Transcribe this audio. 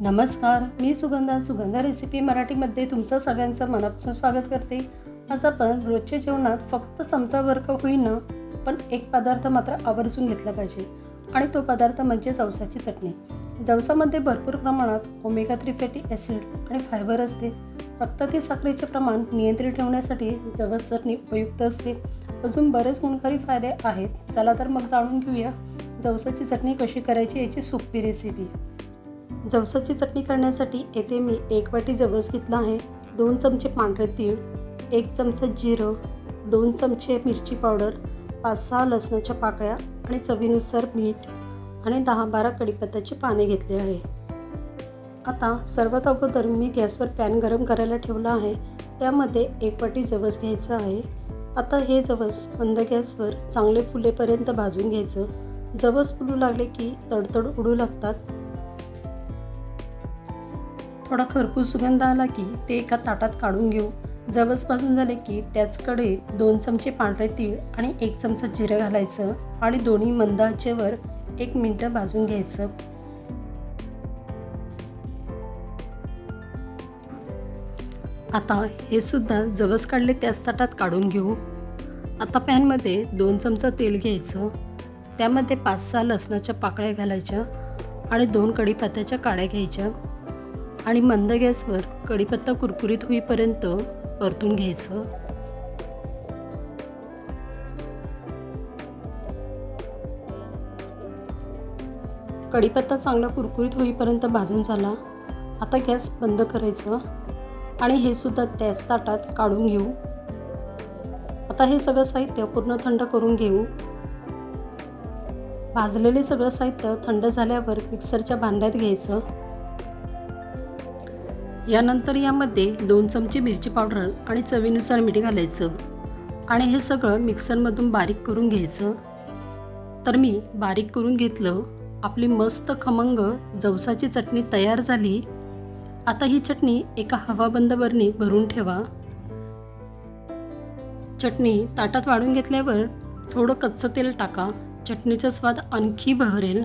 नमस्कार मी सुगंधा. सुगंधा रेसिपी मराठीमध्ये तुमचं सगळ्यांचं मनापासून स्वागत करते. आज आपण रोजच्या जेवणात फक्त चमचा वर्क होईना पण एक पदार्थ मात्र आवर्जून घेतला पाहिजे. आणि तो पदार्थ म्हणजे जवसाची चटणी. जवसामध्ये भरपूर प्रमाणात ओमेगा थ्री फॅटी ॲसिड आणि फायबर असते. रक्तातील साखरेचे प्रमाण नियंत्रित ठेवण्यासाठी जवस चटणी उपयुक्त असते. अजून बरेच गुणकारी फायदे आहेत. चला तर मग जाणून घेऊया जवसाची चटणी कशी करायची याची सोपी रेसिपी जवसाची चटणी करण्यासाठी येथे मी एक वाटी जवस घेतला आहे. दोन चमचे पांढरे तीळ एक चमचा जिरं दोन चमचे मिरची पावडर पाच सहा लसणाच्या पाकळ्या आणि चवीनुसार मीठ आणि दहा बारा कढीपत्त्याचे पाने घेतले आहे. आता सर्वात अगोदर मी गॅसवर पॅन गरम करायला ठेवला आहे. त्यामध्ये एक वाटी जवस घ्यायचं आहे. आता हे जवस मंद गॅसवर चांगले फुलेपर्यंत भाजून घ्यायचं. जवस फुलू लागले की तडतड उडू लागतात. थोडा खरपूस सुगंध आला की ते एका ताटात काढून घेऊ. जवस भाजून झाले की त्याचकडे दोन चमचे पांढरे तीळ आणि एक चमचा जिरं घालायचं आणि दोन्ही मंद आचेवर एक मिनटं भाजून घ्यायचं. आता हे सुद्धा जवस काढले त्याच ताटात काढून घेऊ. आता पॅनमध्ये दोन चमचा तेल घ्यायचं. त्यामध्ये पाच सहा लसणाच्या पाकळ्या घालायच्या आणि दोन कढीपत्त्याच्या काड्या घ्यायच्या. आणि मंद गॅसवर कढीपत्ता कुरकुरीत होईपर्यंत परतून घ्यायचं. कढीपत्ता चांगला कुरकुरीत होईपर्यंत भाजून झाला. आता गॅस बंद करायचं आणि हे सुद्धा त्याच ताटात काढून घेऊ. आता हे सगळं साहित्य पूर्ण थंड करून घेऊ. भाजलेले सगळं साहित्य थंड झाल्यावर मिक्सरच्या भांड्यात घ्यायचं. यानंतर यामध्ये दोन चमचे मिरची पावडर आणि चवीनुसार मीठ घालायचं. आणि हे सगळं मिक्सरमधून बारीक करून घ्यायचं. तर मी बारीक करून घेतलं. आपली मस्त खमंग जवसाची चटणी तयार झाली. आता ही चटणी एका हवाबंद बरणीत भरून ठेवा. चटणी ताटात वाढून घेतल्यावर थोडं कच्चं तेल टाका. चटणीचा स्वाद आणखी बहरेल.